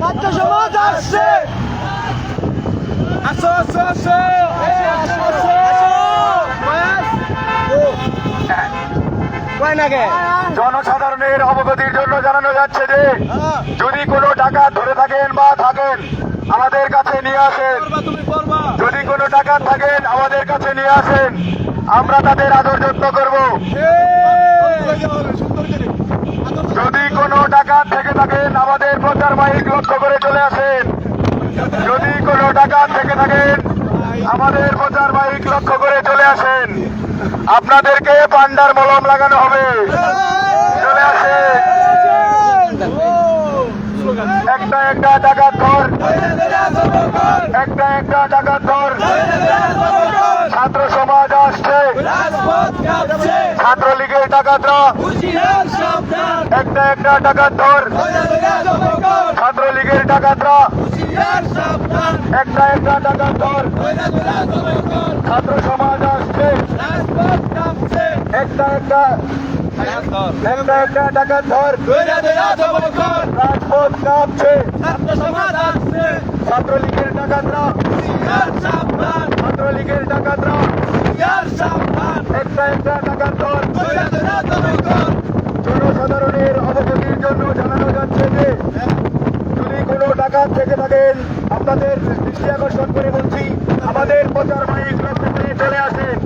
ছাত্র সমাজ আসছে। আসো আসো আসো। কয় নাগে জনসাধারণের অবগতির জন্য জানানো যাচ্ছে যে যদি কোনো টাকা ধরে থাকেন বা থাকেন আমাদের কাছে নিয়ে আসেন। যদি কোনো টাকা থাকেন আমাদের কাছে নিয়ে আসেন। আমরা তাদের আদর যত্ন করব। যদি কোনো টাকা থেকে থাকেন আমাদের প্রচার মাইক লক্ষ্য করে চলে আসেন। যদি কোনো টাকা থেকে থাকেন আমাদের প্রচার মাইক লক্ষ্য করে চলে আসেন। আপনাদেরকে পান্ডার মলম লাগানো হবে। চলে আসেন। একটা একটা টাকা ধর। একটা একটা টাকা ধর। ছাত্র সমাজ আসছে। ছাত্রলীগের সাবধান একটা একটা টাকা ধর। ছাত্রলীগের সাবধান একটা একটা টাকা ধর। ছাত্র সমাজ আসছে। একটা একটা একটা একটা টাকা ধর। রাজপথ কাঁপছে। ছাত্র সমাজ আসছে ছাত্রলীগের সাবধান ছাত্রলীগের টাকাটা একটা একটা টাকা ধর দয়া দয়া জনগণ জনসাধারণের অবগতির জন্য জানানো যাচ্ছে যে, যদি কোনো টাকা থেকে থাকেন, আপনাদের দৃষ্টি আকর্ষণ করে বলছি, আমাদের প্রচার মাইক লক্ষ্য চলে আসেন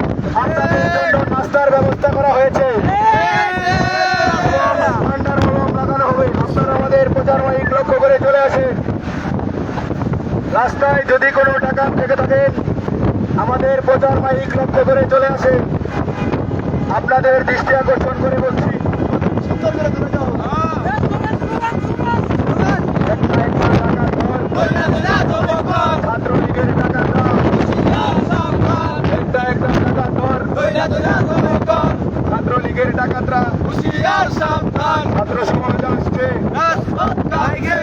আপনাদের জন্য নাস্তার ব্যবস্থা করা হয়েছে। আমাদের প্রচার মাইক লক্ষ্য করে চলে আসেন রাস্তায় যদি কোনো টাকা থেকে থাকেন আমাদের প্রচার মাইক লক্ষ্য করে চলে আসে। আপনাদের দৃষ্টি আকর্ষণ করে বলছি। একটা একটা টাকা ধর দয়া দয়া জনগণ ছাত্রলীগের টাকা দাও হুঁশিয়ার সাবধান একটা একটা টাকা ধর দয়া দয়া জনগণ ছাত্রলীগের টাকাটা হুঁশিয়ার সাবধান ছাত্র সমাজ আসছে রাজপথ কাঁপছে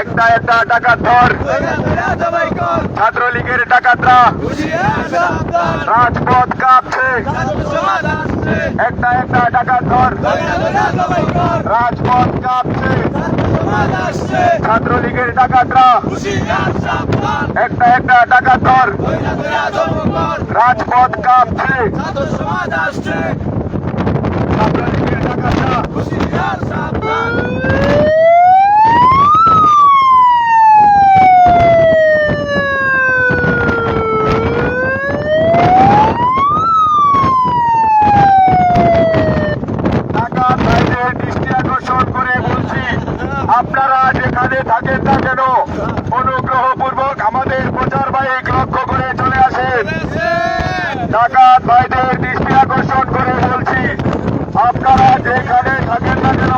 একটা একটা টাকা ধর। ছাত্রলীগের হুঁশিয়ার রাজপথ কাঁপছে। একটা একটা টাকা ধর। রাজপথ কাঁপছে। ছাত্রলীগের সাবধান একটা একটা টাকা ধর। রাজপথ কাঁপছে। ছাত্রলীগের টাকাটা হুঁশিয়ার সাবধান টাকা ভাইদের দৃষ্টি আকর্ষণ করে বলছি আপনারা যেখানে থাকেন না কেন অনুগ্রহ পূর্বক আমাদের প্রচার বাইক লক্ষ্য করে চলে আসেন ডাকাত ভাইদের দৃষ্টি আকর্ষণ করে বলছি আপনারা যেখানে থাকেন না কেন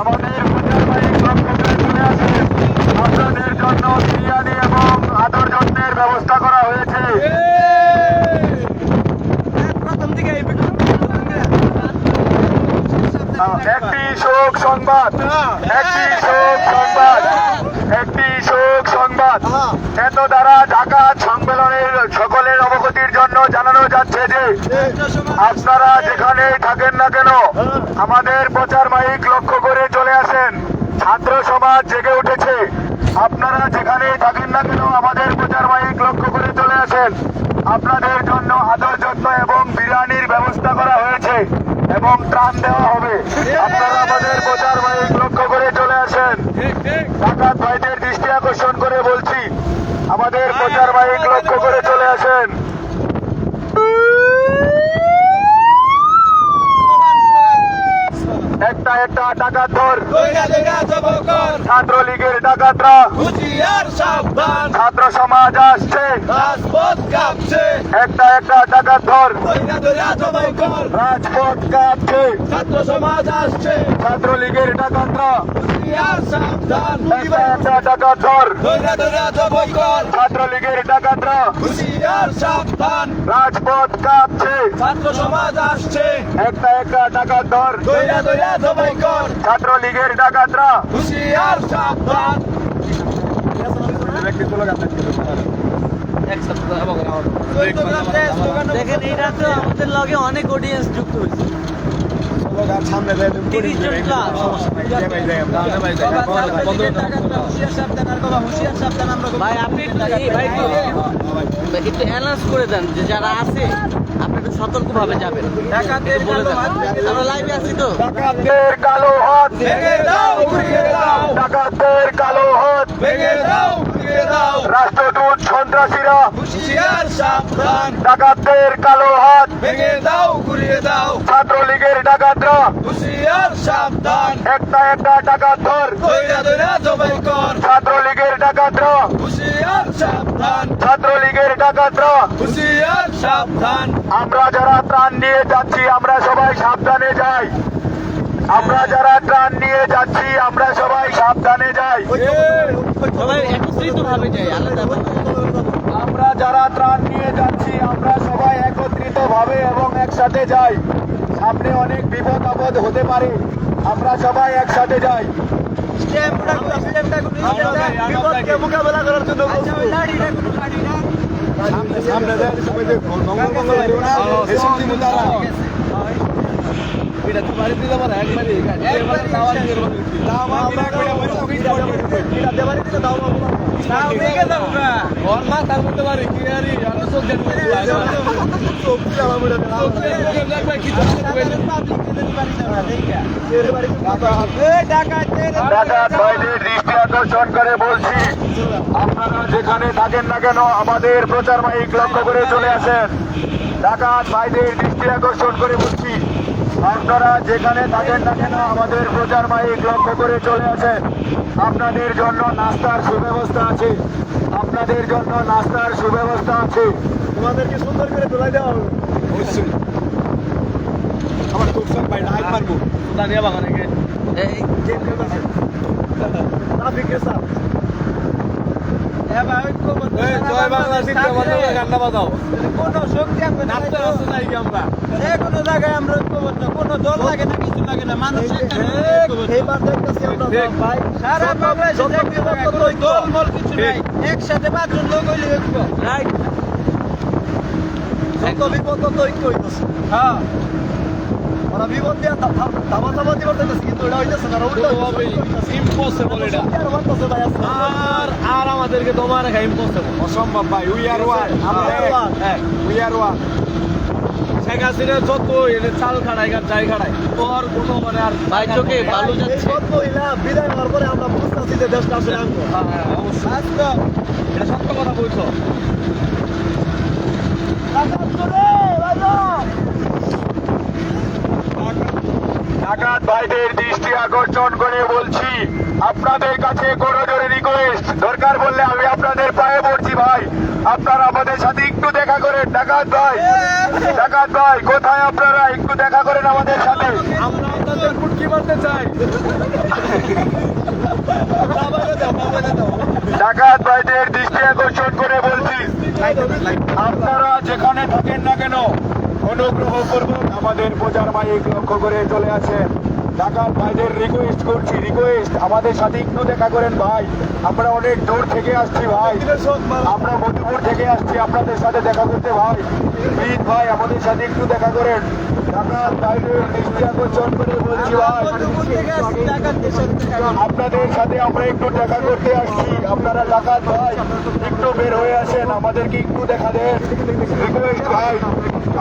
আমাদের বাইক লক্ষ্য করে চলে আসেন আপনাদের জন্য বিরিয়ানি এবং আদর যত্নের ব্যবস্থা করা হয়েছে। একটি শোক সংবাদ একটি শোক সংবাদ। একটি শোক সংবাদ। এত দ্বারা ঢাকা সম্মেলনের সকলের অবগতির জন্য জানানো যাচ্ছে যে, আপনারা যেখানে থাকেন না কেন, আমাদের প্রচার মাইক লক্ষ্য করে চলে আসেন। ছাত্র সমাজ জেগে উঠেছে। আপনারা যেখানেই থাকেন না কেন, আমাদের প্রচার মাইক লক্ষ্য করে চলে আসেন। আপনাদের জন্য আদর যত্ন এবং বিরিয়ানির ব্যবস্থা করা হয়েছে এবং ত্রাণ দেওয়া হবে। আপনারা আমাদের প্রচার মাইক লক্ষ্য করে চলে আসেন ডাকাত ভাইদের দৃষ্টি আকর্ষণ করে বলছি, আমাদের প্রচার বাহিক লক্ষ্য করে চলে আসেন। একটা একটা, টাকা ধর। ছাত্রলীগের ডাকাতরা। হুঁশিয়ার সাবধান। ছাত্র সমাজ আসছে। রাজপথ কাঁপছে। একটা একটা টাকা ধর। রাজপথ কাঁপছে। ছাত্র সমাজ আসছে। ছাত্রলীগের ডাকাতরা। একটা টাকা ধর। ছাত্রলীগের ডাকাতরা। রাজপথ কাঁপছে। ছাত্র সমাজ আসছে। একটা একটা টাকা ধর। ছাত্রলীগের ডাকাতরা। হুঁশিয়ার সাবধান দেখেন এই রাতে আমাদের লগে অনেক অডিয়েন্স যুক্ত হয়েছে। সামনে দেয় তিরিশ জন ক্লাস ভাই আপনি একটু অ্যানাউন্স করে দেন যে যারা আছে আপনি একটু সতর্কভাবে যাবেন। একটু বলে দেন। আমরা লাইভে আছি তো। ডাকাতদের কালো হাত ভেঙে দাও ঘুরিয়ে দাও ডাকাতদের কালো হাত ভেঙে দাও ঘুরিয়ে দাও রাষ্ট্রদূত সন্ত্রাসীরা হুঁশিয়ার সাবধান। ডাকাতদের কালো হাত। ভেঙে দাও। ঘুরিয়ে দাও। ছাত্রলীগের ডাকাতরা। হুঁশিয়ার সাবধান। একটা একটা ডাকাত ধর। ধৈর্য ধরে জবাই কর। ছাত্রলীগের ডাকাতরা। হুঁশিয়ার সাবধান। ছাত্রলীগের ডাকাতরা। হুঁশিয়ার সাবধান। আমরা যারা ত্রাণ নিয়ে যাচ্ছি আমরা সবাই সাবধানে যাই। আমরা যারা ত্রাণ নিয়ে যাচ্ছি আমরা সবাই সাবধানে যাই। সবাই একত্রিত ভাবে। যাই আমরা যারা ত্রাণ নিয়ে যাচ্ছি আমরা সবাই একত্রিত ভাবে এবং একসাথে যাই। সামনে অনেক বিপদ আপদ হতে পারে। আমরা সবাই একসাথে যাই। মোকাবেলা করার জন্য সামনে সবাই দেখো এটা তো বাড়ি দিলে আমার একবারই। একবারই। বলছি আপনারা যেখানে থাকেন না কেন আমাদের প্রচার মাইক লক্ষ্য করে চলে আসেন ডাকাত ভাইদের দৃষ্টি আকর্ষণ করে বলছি। আপনারা যেখানে থাকেন না কেন আমাদের প্রচার মাইক লক্ষ্য করে চলে আসেন। আপনাদের জন্য নাস্তার সুব্যবস্থা আছে। আপনাদের জন্য নাস্তার সুব্যবস্থা আছে। তোমাদেরকে সুন্দর করে তোলাই দেওয়া হবে। অবশ্যই। আমার খুব শখ ভাই লাইট মারবো। দাঁড়িয়ে বাগানে গিয়ে? এই ট্রাফিকের সাথ কোনো শক্তি আমরা? কোনো জায়গায় আমরা ঐক্যবদ্ধ কোনো দল লাগে না কিছু লাগে না মানুষ এইবার দেখতেছি আমরা ভাই। সারা বাংলাদেশে দল মল কিছু নাই। একসাথে পাঁচজন লোক হইলে ঐক্য রাইট। যত বিপদ তত ঐক্য হইতেছে। হ্যাঁ। ওরা বিপদ দিয়ে ধাবা ধাবা দিয়ে করতেছে কিন্তু এটা হইতেছে না উল্টো ইম্পসিবল এটা আর। আর আর আমাদেরকে তোমার রেখা ইম্পসিবল অসম্ভব ভাই we are one. We are one Sheikh Hasina যত এনে চাল খাড়াই আর যাই খাড়াই তোর কোনো মানে আর ভাই চোখে যাচ্ছে মহিলা বিদায় হওয়ার পরে আমরা বুঝতেছি যে দেশটা আসলে আঙ্গ হ্যাঁ, অবশ্যই এটা সত্য কথা বলছো ডাকাত ভাইদের দৃষ্টি আকর্ষণ করে বলছি আপনাদের কাছে করজোরে রিকোয়েস্ট দরকার বললে আমি আপনাদের পায়ে পড়ছি ভাই। আপনারা আমাদের সাথে একটু দেখা করেন। ডাকাত ভাই ডাকাত ভাই কোথায় আপনারা? একটু দেখা করেন আমাদের সাথে। আমরা আপনাদের ফুটকি মারতে চাই। ডাকাত ভাইদের দৃষ্টি আকর্ষণ করে বলছি আপনারা যেখানে থাকেন না কেন অনুগ্রহ করবেন আমাদের প্রচার মাইক লক্ষ্য করে চলে আসেন। ডাকাত ভাইদের রিকোয়েস্ট করছি রিকোয়েস্ট আমাদের সাথে একটু দেখা করেন ভাই। আমরা অনেক দূর থেকে আসছি ভাই। আমরা মধুপুর থেকে আসছি আপনাদের সাথে দেখা করতে ভাই। প্লিজ ভাই, আমাদের সাথে একটু দেখা করেন। করে বলছি ভাই। আপনাদের সাথে আমরা একটু দেখা করতে আসছি। আপনারা ডাকাত ভাই, একটু বের হয়ে আসেন। আমাদেরকে একটু দেখা দেন। রিকোয়েস্ট ভাই,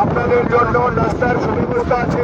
আপনাদের জন্য নাস্তার সুব্যবস্থা আছে।